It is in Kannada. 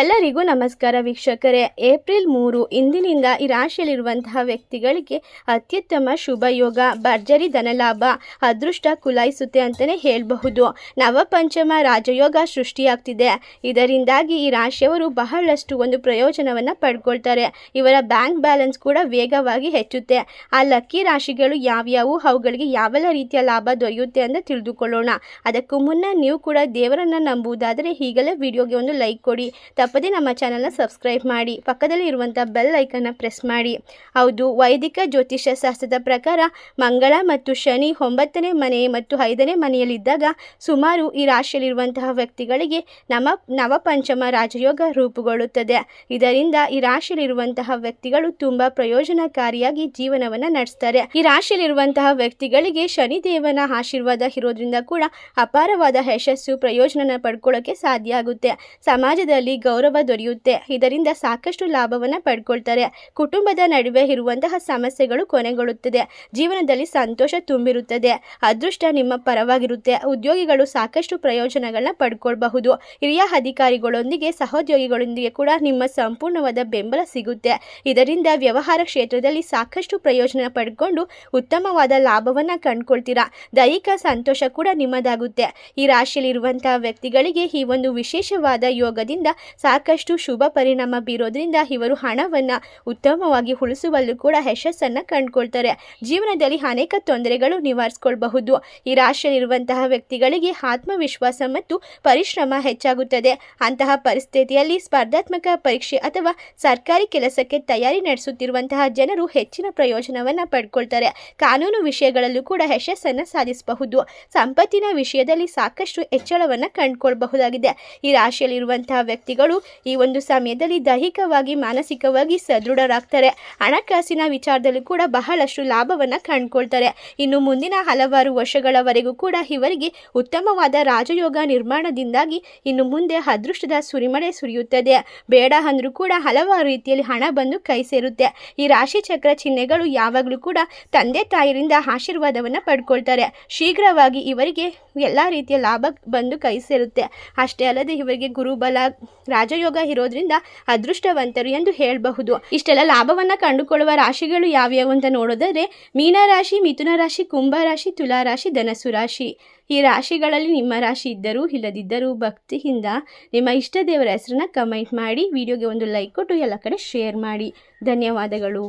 ಎಲ್ಲರಿಗೂ ನಮಸ್ಕಾರ ವೀಕ್ಷಕರೇ. ಏಪ್ರಿಲ್ ಮೂರು ಇಂದಿನಿಂದ ಈ ರಾಶಿಯಲ್ಲಿರುವಂತಹ ವ್ಯಕ್ತಿಗಳಿಗೆ ಅತ್ಯುತ್ತಮ ಶುಭ ಯೋಗ, ಭರ್ಜರಿ ಧನಲಾಭ, ಅದೃಷ್ಟ ಕುಲಾಯಿಸುತ್ತೆ ಅಂತಲೇ ಹೇಳಬಹುದು. ನವಪಂಚಮ ರಾಜಯೋಗ ಸೃಷ್ಟಿಯಾಗ್ತಿದೆ. ಇದರಿಂದಾಗಿ ಈ ರಾಶಿಯವರು ಬಹಳಷ್ಟು ಒಂದು ಪ್ರಯೋಜನವನ್ನು ಪಡ್ಕೊಳ್ತಾರೆ. ಇವರ ಬ್ಯಾಂಕ್ ಬ್ಯಾಲೆನ್ಸ್ ಕೂಡ ವೇಗವಾಗಿ ಹೆಚ್ಚುತ್ತೆ. ಆ ಲಕ್ಕಿ ರಾಶಿಗಳು ಯಾವ್ಯಾವು, ಅವುಗಳಿಗೆ ಯಾವೆಲ್ಲ ರೀತಿಯ ಲಾಭ ದೊರೆಯುತ್ತೆ ಅಂತ ತಿಳಿದುಕೊಳ್ಳೋಣ. ಅದಕ್ಕೂ ಮುನ್ನ ನೀವು ಕೂಡ ದೇವರನ್ನು ನಂಬುವುದಾದರೆ ಈಗಲೇ ವಿಡಿಯೋಗೆ ಒಂದು ಲೈಕ್ ಕೊಡಿ. ತಪ್ಪದೇ ನಮ್ಮ ಚಾನಲ್ನ ಸಬ್ಸ್ಕ್ರೈಬ್ ಮಾಡಿ, ಪಕ್ಕದಲ್ಲಿ ಇರುವಂಥ ಬೆಲ್ ಐಕನ್ನ ಪ್ರೆಸ್ ಮಾಡಿ. ಹೌದು, ವೈದಿಕ ಜ್ಯೋತಿಷ್ಯ ಶಾಸ್ತ್ರದ ಪ್ರಕಾರ ಮಂಗಳ ಮತ್ತು ಶನಿ ಒಂಬತ್ತನೇ ಮನೆ ಮತ್ತು ಐದನೇ ಮನೆಯಲ್ಲಿದ್ದಾಗ ಸುಮಾರು ಈ ರಾಶಿಯಲ್ಲಿರುವಂತಹ ವ್ಯಕ್ತಿಗಳಿಗೆ ನಮ, ನವಪಂಚಮ ರಾಜಯೋಗ ರೂಪುಗೊಳ್ಳುತ್ತದೆ. ಇದರಿಂದ ಈ ರಾಶಿಯಲ್ಲಿರುವಂತಹ ವ್ಯಕ್ತಿಗಳು ತುಂಬ ಪ್ರಯೋಜನಕಾರಿಯಾಗಿ ಜೀವನವನ್ನು ನಡೆಸ್ತಾರೆ. ಈ ರಾಶಿಯಲ್ಲಿರುವಂತಹ ವ್ಯಕ್ತಿಗಳಿಗೆ ಶನಿದೇವನ ಆಶೀರ್ವಾದ ಇರೋದ್ರಿಂದ ಕೂಡ ಅಪಾರವಾದ ಯಶಸ್ಸು ಪ್ರಯೋಜನ ಪಡ್ಕೊಳ್ಳೋಕೆ ಸಾಧ್ಯ ಆಗುತ್ತೆ. ಸಮಾಜದಲ್ಲಿ ಗೌರವ ದೊರೆಯುತ್ತೆ. ಇದರಿಂದ ಸಾಕಷ್ಟು ಲಾಭವನ್ನು ಪಡ್ಕೊಳ್ತಾರೆ. ಕುಟುಂಬದ ನಡುವೆ ಇರುವಂತಹ ಸಮಸ್ಯೆಗಳು ಕೊನೆಗೊಳ್ಳುತ್ತದೆ. ಜೀವನದಲ್ಲಿ ಸಂತೋಷ ತುಂಬಿರುತ್ತದೆ. ಅದೃಷ್ಟ ನಿಮ್ಮ ಪರವಾಗಿರುತ್ತೆ. ಉದ್ಯೋಗಿಗಳು ಸಾಕಷ್ಟು ಪ್ರಯೋಜನಗಳನ್ನ ಪಡ್ಕೊಳ್ಬಹುದು. ಹಿರಿಯ ಅಧಿಕಾರಿಗಳೊಂದಿಗೆ, ಸಹೋದ್ಯೋಗಿಗಳೊಂದಿಗೆ ಕೂಡ ನಿಮ್ಮ ಸಂಪೂರ್ಣವಾದ ಬೆಂಬಲ ಸಿಗುತ್ತೆ. ಇದರಿಂದ ವ್ಯವಹಾರ ಕ್ಷೇತ್ರದಲ್ಲಿ ಸಾಕಷ್ಟು ಪ್ರಯೋಜನ ಪಡ್ಕೊಂಡು ಉತ್ತಮವಾದ ಲಾಭವನ್ನು ಕಂಡುಕೊಳ್ತೀರಾ? ದೈಹಿಕ ಸಂತೋಷ ಕೂಡ ನಿಮ್ಮದಾಗುತ್ತೆ. ಈ ರಾಶಿಯಲ್ಲಿರುವಂತಹ ವ್ಯಕ್ತಿಗಳಿಗೆ ಈ ಒಂದು ವಿಶೇಷವಾದ ಯೋಗದಿಂದ ಸಾಕಷ್ಟು ಶುಭ ಪರಿಣಾಮ ಬೀರೋದ್ರಿಂದ ಇವರು ಹಣವನ್ನು ಉತ್ತಮವಾಗಿ ಉಳಿಸುವಲ್ಲೂ ಕೂಡ ಯಶಸ್ಸನ್ನು ಕಂಡುಕೊಳ್ತಾರೆ. ಜೀವನದಲ್ಲಿ ಅನೇಕ ತೊಂದರೆಗಳು ನಿವಾರಿಸ್ಕೊಳ್ಬಹುದು. ಈ ರಾಶಿಯಲ್ಲಿರುವಂತಹ ವ್ಯಕ್ತಿಗಳಿಗೆ ಆತ್ಮವಿಶ್ವಾಸ ಮತ್ತು ಪರಿಶ್ರಮ ಹೆಚ್ಚಾಗುತ್ತದೆ. ಅಂತಹ ಪರಿಸ್ಥಿತಿಯಲ್ಲಿ ಸ್ಪರ್ಧಾತ್ಮಕ ಪರೀಕ್ಷೆ ಅಥವಾ ಸರ್ಕಾರಿ ಕೆಲಸಕ್ಕೆ ತಯಾರಿ ನಡೆಸುತ್ತಿರುವಂತಹ ಜನರು ಹೆಚ್ಚಿನ ಪ್ರಯೋಜನವನ್ನು ಪಡ್ಕೊಳ್ತಾರೆ. ಕಾನೂನು ವಿಷಯಗಳಲ್ಲೂ ಕೂಡ ಯಶಸ್ಸನ್ನು ಸಾಧಿಸಬಹುದು. ಸಂಪತ್ತಿನ ವಿಷಯದಲ್ಲಿ ಸಾಕಷ್ಟು ಹೆಚ್ಚಳವನ್ನು ಕಂಡುಕೊಳ್ಬಹುದಾಗಿದೆ. ಈ ರಾಶಿಯಲ್ಲಿರುವಂತಹ ವ್ಯಕ್ತಿಗಳು ಈ ಒಂದು ಸಮಯದಲ್ಲಿ ದೈಹಿಕವಾಗಿ, ಮಾನಸಿಕವಾಗಿ ಸದೃಢರಾಗ್ತಾರೆ. ಹಣಕಾಸಿನ ವಿಚಾರದಲ್ಲೂ ಕೂಡ ಬಹಳಷ್ಟು ಲಾಭವನ್ನು ಕಂಡುಕೊಳ್ತಾರೆ. ಇನ್ನು ಮುಂದಿನ ಹಲವಾರು ವರ್ಷಗಳವರೆಗೂ ಕೂಡ ಇವರಿಗೆ ಉತ್ತಮವಾದ ರಾಜಯೋಗ ನಿರ್ಮಾಣದಿಂದಾಗಿ ಇನ್ನು ಮುಂದೆ ಅದೃಷ್ಟದ ಸುರಿಮಳೆ ಸುರಿಯುತ್ತದೆ. ಬೇಡ ಅಂದರೂ ಕೂಡ ಹಲವಾರು ರೀತಿಯಲ್ಲಿ ಹಣ ಬಂದು ಕೈ ಸೇರುತ್ತೆ. ಈ ರಾಶಿ ಚಕ್ರ ಚಿಹ್ನೆಗಳು ಯಾವಾಗಲೂ ಕೂಡ ತಂದೆ ತಾಯಿರಿಂದ ಆಶೀರ್ವಾದವನ್ನು ಪಡ್ಕೊಳ್ತಾರೆ. ಶೀಘ್ರವಾಗಿ ಇವರಿಗೆ ಎಲ್ಲ ರೀತಿಯ ಲಾಭ ಬಂದು ಕೈ ಸೇರುತ್ತೆ. ಅಷ್ಟೇ ಅಲ್ಲದೆ ಇವರಿಗೆ ಗುರುಬಲ ರಾಜಯೋಗ ಇರೋದ್ರಿಂದ ಅದೃಷ್ಟವಂತರು ಎಂದು ಹೇಳಬಹುದು. ಇಷ್ಟೆಲ್ಲ ಲಾಭವನ್ನು ಕಂಡುಕೊಳ್ಳುವ ರಾಶಿಗಳು ಯಾವ್ಯಾವು ಅಂತ ನೋಡೋದಾದ್ರೆ ಮೀನರಾಶಿ ಮಿಥುನ ರಾಶಿ, ಕುಂಭ ರಾಶಿ, ತುಲಾ ರಾಶಿ ಧನಸು ರಾಶಿ. ಈ ರಾಶಿಗಳಲ್ಲಿ ನಿಮ್ಮ ರಾಶಿ ಇದ್ದರೂ ಇಲ್ಲದಿದ್ದರೂ ಭಕ್ತಿಯಿಂದ ನಿಮ್ಮ ಇಷ್ಟ ದೇವರ ಹೆಸರನ್ನ ಕಮೆಂಟ್ ಮಾಡಿ ವಿಡಿಯೋಗೆ ಒಂದು ಲೈಕ್ ಕೊಟ್ಟು ಎಲ್ಲ ಕಡೆ ಶೇರ್ ಮಾಡಿ. ಧನ್ಯವಾದಗಳು.